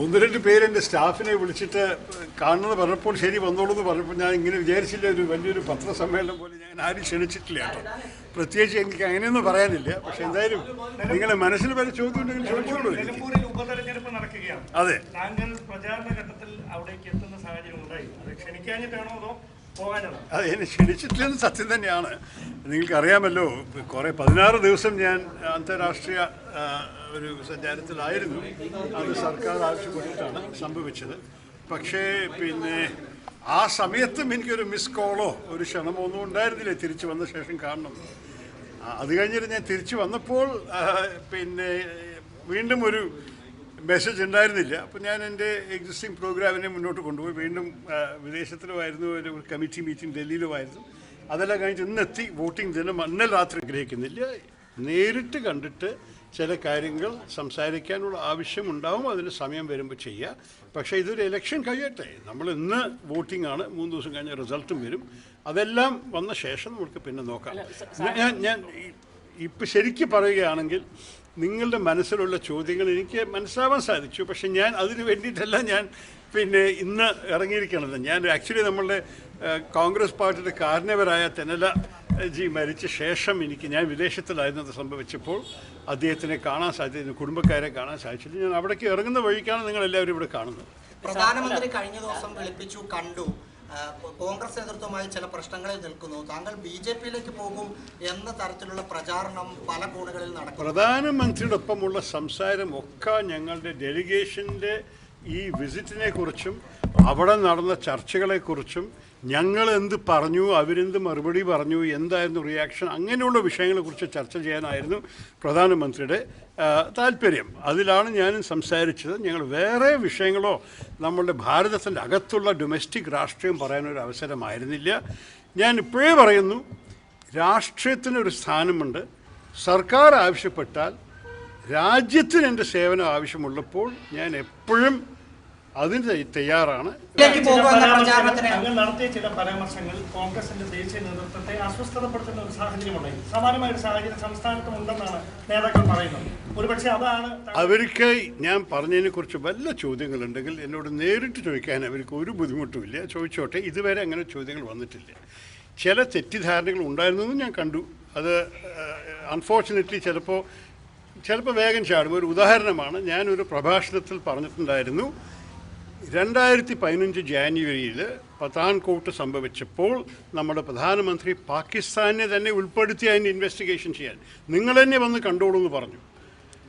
ഒന്ന് രണ്ട് പേര് എന്റെ സ്റ്റാഫിനെ വിളിച്ചിട്ട് കാണുന്നത് പറഞ്ഞപ്പോൾ ശരി വന്നോളൂ എന്ന് പറഞ്ഞപ്പോൾ ഞാൻ ഇങ്ങനെ വിചാരിച്ചില്ല ഒരു വലിയൊരു പത്രസമ്മേളനം പോലെ ഞാൻ ആരും ക്ഷണിച്ചിട്ടില്ല കേട്ടോ. പ്രത്യേകിച്ച് എനിക്ക് അങ്ങനെയൊന്നും പറയാനില്ല. പക്ഷെ എന്തായാലും നിങ്ങളെ മനസ്സിൽ വരെ ചോദ്യം ഉണ്ടെങ്കിൽ ചോദിച്ചോളൂ അതെ. താങ്കൾ പ്രചാരണ ഘട്ടത്തിൽ അവിടേക്ക് എത്തുന്ന സാഹചര്യം ഉണ്ടായി. അത് ക്ഷണിക്കാഞ്ഞിട്ടാണോ അതോ അത് ക്ഷണിച്ചിട്ടില്ലെന്ന് സത്യം തന്നെയാണ്. നിങ്ങൾക്കറിയാമല്ലോ കുറേ പതിനാറ് ദിവസം ഞാൻ അന്താരാഷ്ട്രീയ ഒരു സഞ്ചാരത്തിലായിരുന്നു. അത് സർക്കാർ ആവശ്യപ്പെട്ടിട്ടാണ് സംഭവിച്ചത്. പക്ഷേ പിന്നെ ആ സമയത്തും എനിക്കൊരു മിസ് കോളോ ഒരു ക്ഷണമോ ഒന്നും ഉണ്ടായിരുന്നില്ല. തിരിച്ചു വന്ന ശേഷം കാണണം. അത് കഴിഞ്ഞിട്ട് ഞാൻ തിരിച്ചു വന്നപ്പോൾ പിന്നെ വീണ്ടും ഒരു മെസ്സേജ് ഉണ്ടായിരുന്നില്ല. അപ്പോൾ ഞാൻ എന്റെ എക്സിസ്റ്റിംഗ് പ്രോഗ്രാമിനെ മുന്നോട്ട് കൊണ്ടുപോയി. വീണ്ടും വിദേശത്തിലുമായിരുന്നു ഒരു കമ്മിറ്റി മീറ്റിംഗ് ഡൽഹിയിലുമായിരുന്നു. അതെല്ലാം കഴിഞ്ഞ് ഇന്നെത്തി വോട്ടിംഗ് ദിനം അന്ന രാത്രി ഗ്രഹിക്കുന്നില്ല. നേരിട്ട് കണ്ടിട്ട് ചില കാര്യങ്ങൾ സംസാരിക്കാനുള്ള ആവശ്യമുണ്ടാവും. അതിന് സമയം വരുമ്പോൾ ചെയ്യുക പക്ഷേ ഇതൊരു ഇലക്ഷൻ കഴിയട്ടെ. നമ്മൾ ഇന്ന് വോട്ടിംഗ് ആണ്. മൂന്ന് ദിവസം കഴിഞ്ഞ റിസൾട്ടും വരും. അതെല്ലാം വന്ന ശേഷം നമുക്ക് പിന്നെ നോക്കാം. ഞാൻ ഞാൻ ഇപ്പം ശരിക്കും പറയുകയാണെങ്കിൽ നിങ്ങളുടെ മനസ്സിലുള്ള ചോദ്യങ്ങൾ എനിക്ക് മനസ്സിലാവാൻ സാധിച്ചു. പക്ഷെ ഞാൻ അതിന് വേണ്ടിയിട്ടല്ല ഞാൻ പിന്നെ ഇന്ന് ഇറങ്ങിയിരിക്കണത് ഞാൻ ആക്ച്വലി നമ്മളുടെ കോൺഗ്രസ് പാർട്ടിയുടെ കാരണവരായ തെനല ജി മരിച്ച ശേഷം എനിക്ക് ഞാൻ വിദേശത്തിലായിരുന്നത് സംഭവിച്ചപ്പോൾ അദ്ദേഹത്തിനെ കാണാൻ സാധിച്ചു കുടുംബക്കാരെ കാണാൻ സാധിച്ചില്ല. ഞാൻ അവിടേക്ക് ഇറങ്ങുന്ന വഴിക്കാണ് നിങ്ങൾ എല്ലാവരും ഇവിടെ കാണുന്നത്. പ്രധാനമന്ത്രി കഴിഞ്ഞ ദിവസം വിളിപ്പിച്ചു കണ്ടു. കോൺഗ്രസ് നേതൃത്വമായി ചില പ്രശ്നങ്ങളിൽ നിൽക്കുന്നു. താങ്കൾ ബി ജെ പിയിലേക്ക് പോകും എന്ന തരത്തിലുള്ള പ്രചാരണം പല കോണുകളിൽ നടക്കും പ്രധാനമന്ത്രിയുടെ ഒപ്പമുള്ള സംസാരം ഒക്കെ ഞങ്ങളുടെ ഡെലിഗേഷന്റെ ഈ വിസിറ്റിനെ കുറിച്ചും അവിടെ നടന്ന ചർച്ചകളെക്കുറിച്ചും ഞങ്ങൾ എന്ത് പറഞ്ഞു അവരെന്ത് മറുപടി പറഞ്ഞു എന്തായിരുന്നു റിയാക്ഷൻ അങ്ങനെയുള്ള വിഷയങ്ങളെക്കുറിച്ച് ചർച്ച ചെയ്യാനായിരുന്നു പ്രധാനമന്ത്രിയുടെ താല്പര്യം. അതിലാണ് ഞാനും സംസാരിച്ചത്. ഞങ്ങൾ വേറെ വിഷയങ്ങളോ നമ്മളുടെ ഭാരതത്തിന്റെ അകത്തുള്ള ഡൊമസ്റ്റിക് രാഷ്ട്രീയം പറയാനൊരു അവസരമായിരുന്നില്ല. ഞാൻ ഇപ്പോഴേ പറയുന്നു രാഷ്ട്രീയത്തിനൊരു സ്ഥാനമുണ്ട്. സർക്കാർ ആവശ്യപ്പെട്ടാൽ രാജ്യത്തിന് എന്റെ സേവനം ആവശ്യമുള്ളപ്പോൾ ഞാൻ എപ്പോഴും അതിന് തയ്യാറാണ്. താങ്കൾ നടത്തിയ ചില പരാമർശങ്ങൾ കോൺഗ്രസിന്റെ ദേശീയ നേതൃത്വത്തെ അസ്വസ്ഥതപ്പെടുത്തുന്ന ഒരു സാഹചര്യമുണ്ടായി സമാനമായ ഒരു സാഹചര്യം സംസ്ഥാനത്തും ഉണ്ടെന്നാണ് നേതാക്കൾ പറയുന്നത്. ഒരുപക്ഷെ അതാണ് അവർക്ക് ഞാൻ പറഞ്ഞതിനെ കുറിച്ച് വല്ല ചോദ്യങ്ങളുണ്ടെങ്കിൽ എന്നോട് നേരിട്ട് ചോദിക്കാൻ അവർക്ക് ഒരു ബുദ്ധിമുട്ടുമില്ല ചോദിച്ചോട്ടെ ഇതുവരെ അങ്ങനെ ചോദ്യങ്ങൾ വന്നിട്ടില്ല. ചില തെറ്റിദ്ധാരണകൾ ഉണ്ടായിരുന്നതും ഞാൻ കണ്ടു. അത് അൺഫോർച്ചുനേറ്റ്ലി ചിലപ്പോൾ ചിലപ്പോൾ വേഗം ചാടും. ഒരു ഉദാഹരണമാണ് ഞാനൊരു പ്രഭാഷണത്തിൽ പറഞ്ഞിട്ടുണ്ടായിരുന്നു രണ്ടായിരത്തി പതിനഞ്ച് ജാനുവരിയിൽ പത്താൻകോട്ട് സംഭവിച്ചപ്പോൾ നമ്മുടെ പ്രധാനമന്ത്രി പാകിസ്ഥാനെ തന്നെ ഉൾപ്പെടുത്തി അതിന്റെ ഇൻവെസ്റ്റിഗേഷൻ ചെയ്യാൻ. നിങ്ങൾ തന്നെ വന്ന് കണ്ടോളൂ എന്ന് പറഞ്ഞു.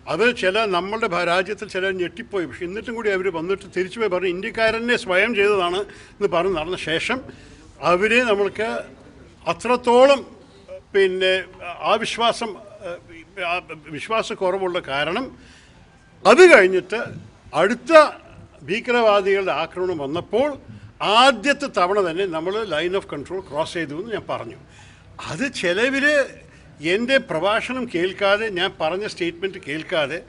അത് ചില നമ്മളുടെ രാജ്യത്തിൽ ചില ഞെട്ടിപ്പോയി. പക്ഷെ എന്നിട്ടും കൂടി അവർ വന്നിട്ട് തിരിച്ചു പോയി പറഞ്ഞു ഇന്ത്യക്കാരനെ സ്വയം ചെയ്തതാണ് എന്ന് പറഞ്ഞ് നടന്ന ശേഷം അവരെ നമ്മൾക്ക് അത്രത്തോളം പിന്നെ ആ വിശ്വാസം വിശ്വാസക്കുറവുള്ള കാരണം അത് കഴിഞ്ഞിട്ട് അടുത്ത ഭീകരവാദികളുടെ ആക്രമണം വന്നപ്പോൾ ആദ്യത്തെ തവണ തന്നെ നമ്മൾ ലൈൻ ഓഫ് കൺട്രോൾ ക്രോസ് ചെയ്തു എന്ന് ഞാൻ പറഞ്ഞു. അത് ചിലവിൽ എന്റെ പ്രഭാഷണം കേൾക്കാതെ ഞാൻ പറഞ്ഞ സ്റ്റേറ്റ്മെന്റ് കേൾക്കാതെ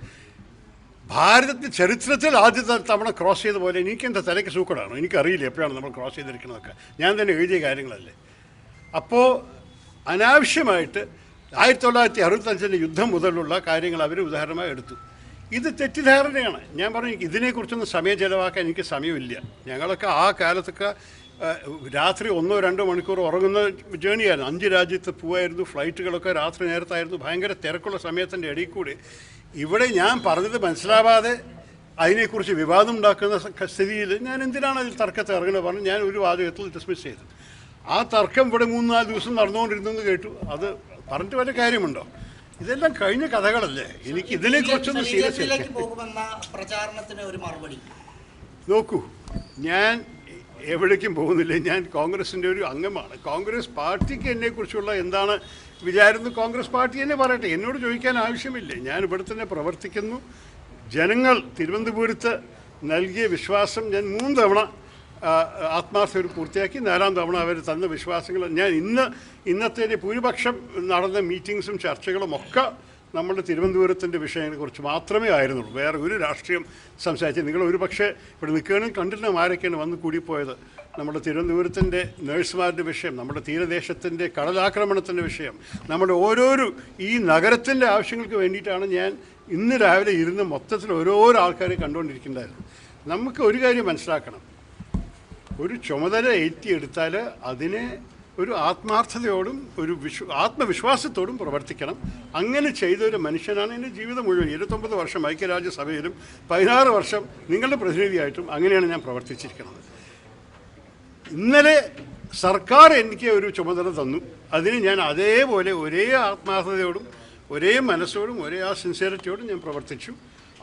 ഭാരതത്തിൽ ചരിത്രത്തിൽ ആദ്യത്തെ തവണ ക്രോസ് ചെയ്ത പോലെ എനിക്ക് എന്റെ തലയ്ക്ക് സൂക്കടാണ്. എനിക്കറിയില്ല എപ്പോഴാണ് നമ്മൾ ക്രോസ് ചെയ്തിരിക്കുന്നതൊക്കെ. ഞാൻ തന്നെ എഴുതിയ കാര്യങ്ങളല്ലേ. അപ്പോൾ അനാവശ്യമായിട്ട് ആയിരത്തി തൊള്ളായിരത്തി അറുപത്തഞ്ചിന്റെ യുദ്ധം മുതലുള്ള കാര്യങ്ങൾ അവർ ഉദാഹരണമായി എടുത്തു. ഇത് തെറ്റിദ്ധാരണയാണ്. ഞാൻ പറഞ്ഞു ഇതിനെക്കുറിച്ചൊന്നും സമയം ചിലവാക്കാൻ എനിക്ക് സമയമില്ല. ഞങ്ങളൊക്കെ ആ കാലത്തൊക്കെ രാത്രി ഒന്നോ രണ്ടോ മണിക്കൂർ ഉറങ്ങുന്ന ജേണിയായിരുന്നു അഞ്ച് രാജ്യത്ത് പോവായിരുന്നു ഫ്ലൈറ്റുകളൊക്കെ രാത്രി നേരത്തായിരുന്നു ഭയങ്കര തിരക്കുള്ള സമയത്തിന്റെ ഇടയിൽ കൂടി. ഇവിടെ ഞാൻ പറഞ്ഞത് മനസ്സിലാവാതെ അതിനെക്കുറിച്ച് വിവാദം ഉണ്ടാക്കുന്ന സ്ഥിതിയിൽ ഞാൻ എന്തിനാണ് അതിൽ തർക്കത്തെ ഇറങ്ങുന്നത് പറഞ്ഞു ഞാൻ ഒരു വാചകത്തിൽ ഡിസ്മിസ് ചെയ്തു. ആ തർക്കം ഇവിടെ മൂന്ന് നാല് ദിവസം നടന്നുകൊണ്ടിരുന്നെന്ന് കേട്ടു. അത് പറഞ്ഞിട്ട് വല്ല കാര്യമുണ്ടോ? ഇതെല്ലാം കഴിഞ്ഞ കഥകളല്ലേ? എനിക്ക് ഇതിനെ കുറിച്ചൊന്നും ജെ സീരിയസ് പ്രചാരണത്തിന് ഒരു മറുപടി. നോക്കൂ ഞാൻ എവിടേക്കും പോകുന്നില്ല. ഞാൻ കോൺഗ്രസിന്റെ ഒരു അംഗമാണ്. കോൺഗ്രസ് പാർട്ടിക്ക് എന്നെക്കുറിച്ചുള്ള എന്താണ് വിചാരം കോൺഗ്രസ് പാർട്ടി തന്നെ പറയട്ടെ. എന്നോട് ചോദിക്കാൻ ആവശ്യമില്ല. ഞാൻ ഇവിടെ തന്നെ പ്രവർത്തിക്കുന്നു. ജനങ്ങൾ തിരുവനന്തപുരത്ത് നൽകിയ വിശ്വാസം ഞാൻ മൂന്ന് തവണ ആ, ആത്മാർത്ഥത പൂർത്തിയാക്കി നാലാം തവണ അവർ തന്ന വിശ്വാസങ്ങൾ. ഞാൻ ഇന്ന് ഇന്നത്തെ ഭൂരിപക്ഷം നടന്ന മീറ്റിങ്സും ചർച്ചകളും ഒക്കെ നമ്മുടെ തിരുവനന്തപുരത്തിന്റെ വിഷയങ്ങളെക്കുറിച്ച് മാത്രമേ ആയിരുന്നുള്ളൂ. വേറെ ഒരു രാഷ്ട്രീയം സംസാരിച്ച് നിങ്ങൾ ഒരു പക്ഷേ ഇവിടെ നിൽക്കുകയാണെങ്കിൽ കണ്ടിട്ടുണ്ടാകും ആരൊക്കെയാണ് വന്ന് കൂടിപ്പോയത്? നമ്മുടെ തിരുവനന്തപുരത്തിന്റെ നേഴ്സുമാരുടെ വിഷയം നമ്മുടെ തീരദേശത്തിന്റെ കടലാക്രമണത്തിന്റെ വിഷയം നമ്മുടെ ഓരോരോ ഈ നഗരത്തിന്റെ ആവശ്യങ്ങൾക്ക് വേണ്ടിയിട്ടാണ് ഞാൻ ഇന്ന് രാവിലെ ഇരുന്ന് മൊത്തത്തിൽ ഓരോരോ ആൾക്കാരെ കണ്ടുകൊണ്ടിരിക്കുന്നതായിരുന്നു നമുക്ക് ഒരു കാര്യം മനസ്സിലാക്കണം. ഒരു ചുമതല ഏറ്റിയെടുത്താൽ അതിനെ ഒരു ആത്മാർത്ഥതയോടും ഒരു വിശ്വ ആത്മവിശ്വാസത്തോടും പ്രവർത്തിക്കണം. അങ്ങനെ ചെയ്ത ഒരു മനുഷ്യനാണ് എന്റെ ജീവിതം മുഴുവൻ. ഇരുപത്തൊമ്പത് വർഷം ഐക്യരാജ്യസഭയിലും പതിനാറ് വർഷം നിങ്ങളുടെ പ്രതിനിധിയായിട്ടും അങ്ങനെയാണ് ഞാൻ പ്രവർത്തിച്ചിരിക്കുന്നത്. ഇന്നലെ സർക്കാർ എനിക്ക് ഒരു ചുമതല തന്നു. അതിന് ഞാൻ അതേപോലെ ഒരേ ആത്മാർത്ഥതയോടും ഒരേ മനസ്സോടും ഒരേ ആ സിൻസിയറിറ്റിയോടും ഞാൻ പ്രവർത്തിച്ചു.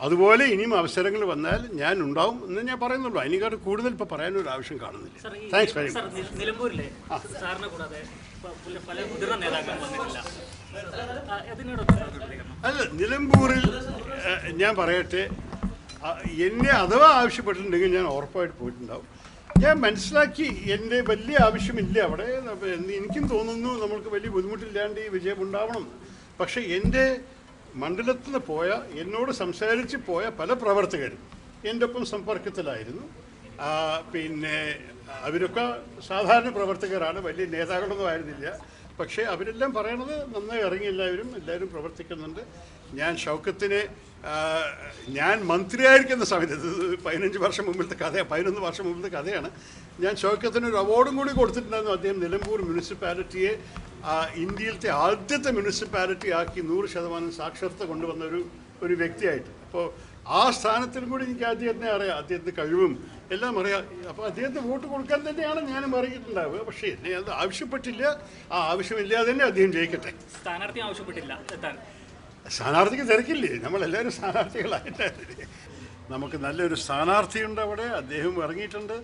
അതുപോലെ ഇനിയും അവസരങ്ങൾ വന്നാൽ ഞാൻ ഉണ്ടാവും എന്ന് ഞാൻ പറയുന്നുള്ളൂ. അതിനേക്കാൾ കൂടുതൽ ഇപ്പോൾ പറയാനൊരു ആവശ്യം കാണുന്നില്ല. താങ്ക്സ് വെരി മച്ച് അല്ല നിലമ്പൂരിൽ ഞാൻ പറയട്ടെ. എന്നെ അഥവാ ആവശ്യപ്പെട്ടിട്ടുണ്ടെങ്കിൽ ഞാൻ ഉറപ്പായിട്ട് പോയിട്ടുണ്ടാവും. ഞാൻ മനസ്സിലാക്കി എന്റെ വലിയ ആവശ്യമില്ല അവിടെ. എനിക്കും തോന്നുന്നു നമ്മൾക്ക് വലിയ ബുദ്ധിമുട്ടില്ലാണ്ട് ഈ വിജയം ഉണ്ടാവണം. പക്ഷേ എന്റെ മണ്ഡലത്തിൽ പോയ എന്നോട് സംസാരിച്ച് പോയ പല പ്രവർത്തകരും എന്റെ ഒപ്പം സമ്പർക്കത്തിലായിരുന്നു പിന്നെ അവരൊക്കെ സാധാരണ പ്രവർത്തകരാണ് വലിയ നേതാക്കളൊന്നും ആയിരുന്നില്ല. പക്ഷേ അവരെല്ലാം പറയണത് നന്നായി ഇറങ്ങി എല്ലാവരും എല്ലാവരും പ്രവർത്തിക്കുന്നുണ്ട്. ഞാൻ ഷൗക്കത്തിന് ഞാൻ മന്ത്രിയായിരിക്കുന്ന സമയത്ത് പതിനഞ്ച് വർഷം മുമ്പിലത്തെ കഥയാണ് പതിനൊന്ന് വർഷം മുമ്പിലത്തെ കഥയാണ്. ഞാൻ ഷൗക്കത്തിന് ഒരു അവാർഡും കൂടി കൊടുത്തിട്ടുണ്ടായിരുന്നു. അദ്ദേഹം നിലമ്പൂർ മുനിസിപ്പാലിറ്റിയെ ഇന്ത്യയിലത്തെ ആദ്യത്തെ മുനിസിപ്പാലിറ്റി ആക്കി നൂറ് ശതമാനം സാക്ഷരത കൊണ്ടുവന്ന ഒരു ഒരു വ്യക്തിയായിട്ട്. അപ്പോൾ ആ സ്ഥാനത്തിലും കൂടി എനിക്ക് അദ്ദേഹത്തിനെ അറിയാം. അദ്ദേഹത്തിന്റെ കഴിവും എല്ലാം അറിയാം. അപ്പോൾ അദ്ദേഹത്തിന് വോട്ട് കൊടുക്കാൻ തന്നെയാണ് ഞാനും അറിയിട്ടുണ്ടാവുക പക്ഷേ എന്നെ അത് ആവശ്യപ്പെട്ടില്ല. ആ ആവശ്യമില്ലാതെ തന്നെ അദ്ദേഹം ജയിക്കട്ടെ. സ്ഥാനാർത്ഥി ആവശ്യപ്പെട്ടില്ല. സ്ഥാനാർത്ഥിക്ക് തിരക്കില്ലേ? നമ്മളെല്ലാവരും സ്ഥാനാർത്ഥികളായിട്ടായിരുന്നു നമുക്ക് നല്ലൊരു സ്ഥാനാർത്ഥിയുണ്ട് അവിടെ. അദ്ദേഹം ഇറങ്ങിയിട്ടുണ്ട്.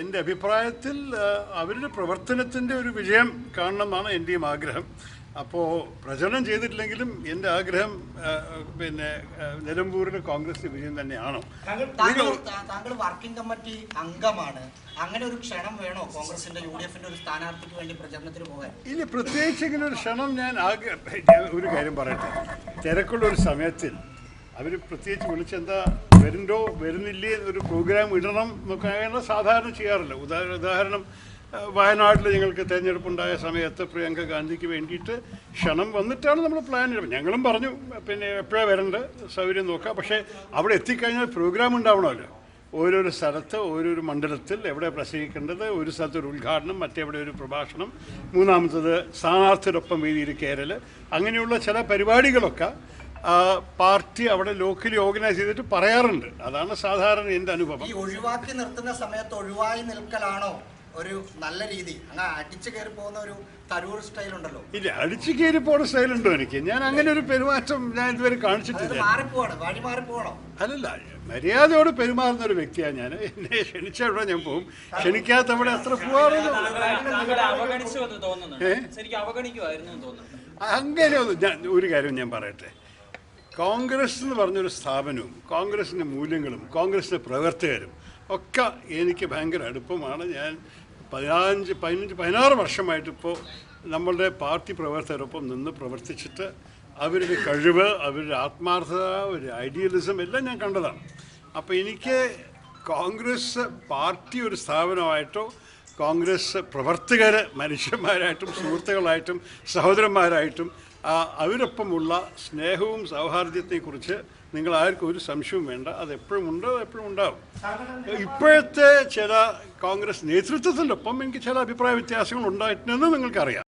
എന്റെ അഭിപ്രായത്തിൽ അവരുടെ പ്രവർത്തനത്തിന്റെ ഒരു വിജയം കാണണമെന്നാണ് എന്റെയും ആഗ്രഹം. അപ്പോൾ പ്രചരണം ചെയ്തിട്ടില്ലെങ്കിലും എന്റെ ആഗ്രഹം പിന്നെ നിലമ്പൂരിലെ കോൺഗ്രസ് വിജയം തന്നെയാണ്. താങ്കൾ താങ്കൾ വർക്കിംഗ് കമ്മിറ്റി അംഗമാണ്. അങ്ങനെ ഒരു ക്ഷണം വേണോ കോൺഗ്രസിന്റെ യു ഡി എഫിന്റെ ഒരു സ്ഥാനാർത്ഥിക്ക് വേണ്ടി പ്രചരണത്തിന് പോകാൻ? ഇനി പ്രത്യേകിച്ച് ഇങ്ങനെ ഒരു ക്ഷണം ഞാൻ ആഗ്രഹം ഒരു കാര്യം പറയട്ടെ. തിരക്കുള്ള ഒരു സമയത്തിൽ അവർ പ്രത്യേകിച്ച് വിളിച്ചെന്താ വരുന്നുണ്ടോ വരുന്നില്ലേ എന്നൊരു പ്രോഗ്രാം ഇടണം എന്നൊക്കെ അങ്ങനെ സാധാരണ ചെയ്യാറില്ല. ഉദാഹരണം ഉദാഹരണം വയനാട്ടിൽ ഞങ്ങൾക്ക് തിരഞ്ഞെടുപ്പുണ്ടായ സമയത്ത് പ്രിയങ്ക ഗാന്ധിക്ക് വേണ്ടിയിട്ട് ക്ഷണം വന്നിട്ടാണ് നമ്മൾ പ്ലാൻ ഇടുന്നത്. ഞങ്ങളും പറഞ്ഞു പിന്നെ എപ്പോഴാണ് വരേണ്ടത് സൗകര്യം നോക്കാം. പക്ഷേ അവിടെ എത്തിക്കഴിഞ്ഞാൽ പ്രോഗ്രാം ഉണ്ടാവണമല്ലോ. ഓരോരോ സ്ഥലത്ത് ഓരോരോ മണ്ഡലത്തിൽ എവിടെ പ്രസംഗിക്കേണ്ടത് ഒരു സ്ഥലത്ത് ഒരു ഉദ്ഘാടനം മറ്റെവിടെ ഒരു പ്രഭാഷണം മൂന്നാമത്തത് സ്ഥാനാർത്ഥിയോടൊപ്പം വേദിയിൽ കയറൽ അങ്ങനെയുള്ള ചില പരിപാടികളൊക്കെ പാർട്ടി അവിടെ ലോക്കലി ഓർഗനൈസ് ചെയ്തിട്ട് പറയാറുണ്ട്. അതാണ് സാധാരണ എന്റെ അനുഭവം. ഈ ഒഴിവാക്കി നിർത്തുന്ന സമയത്ത് ഒഴിവായി നിൽക്കലാണോ ഒരു നല്ല രീതി? അങ്ങനെ അടിച്ചു കയറി പോകുന്ന ഒരു തരൂർ സ്റ്റൈൽ ഉണ്ടല്ലോ. ഇല്ല അടിച്ചു കയറി സ്റ്റൈൽ ഉണ്ടോ എനിക്ക്? ഞാൻ അങ്ങനെ ഒരു പെരുമാറ്റം ഞാൻ ഇതുവരെ കാണിച്ചിട്ടില്ല. മാറിപ്പോവാണ് വഴി മാറിപ്പോവാണോ? അല്ലല്ല മര്യാദയോട് പെരുമാറുന്ന ഒരു വ്യക്തിയാണ് ഞാൻ. എന്നെ ക്ഷണിച്ച ഇവിടെ ഞാൻ പോകും. ക്ഷണിക്കാത്ത അവിടെ അത്ര പോവാറുണ്ട് അങ്ങനെ ഒന്ന് ഞാൻ ഒരു കാര്യം ഞാൻ പറയട്ടെ. കോൺഗ്രസ് എന്ന് പറഞ്ഞൊരു സ്ഥാപനവും കോൺഗ്രസിന്റെ മൂല്യങ്ങളും കോൺഗ്രസിന്റെ പ്രവർത്തകരും ഒക്കെ എനിക്ക് ഭയങ്കര അടുപ്പമാണ്. ഞാൻ പതിനഞ്ച് പതിനഞ്ച് പതിനാറ് വർഷമായിട്ടിപ്പോൾ നമ്മളുടെ പാർട്ടി പ്രവർത്തകരൊപ്പം നിന്ന് പ്രവർത്തിച്ചിട്ട് അവരുടെ കഴിവ് അവരുടെ ആത്മാർത്ഥത ഒരു ഐഡിയലിസം എല്ലാം ഞാൻ കണ്ടതാണ്. അപ്പോൾ എനിക്ക് കോൺഗ്രസ് പാർട്ടി ഒരു സ്ഥാപനമായിട്ടോ കോൺഗ്രസ് പ്രവർത്തകർ മനുഷ്യന്മാരായിട്ടും സുഹൃത്തുക്കളായിട്ടും സഹോദരന്മാരായിട്ടും അവരൊപ്പമുള്ള സ്നേഹവും സൗഹാർദ്ദത്തെക്കുറിച്ച് നിങ്ങൾ ആർക്കും ഒരു സംശയവും വേണ്ട. അത് എപ്പോഴും ഉണ്ട് എപ്പോഴും ഉണ്ടാവും ഇപ്പോഴത്തെ ചില കോൺഗ്രസ് നേതൃത്വത്തിന്റെ ഒപ്പം എനിക്ക് ചില അഭിപ്രായ വ്യത്യാസങ്ങൾ ഉണ്ടായിട്ടുണ്ടെന്ന് നിങ്ങൾക്കറിയാം.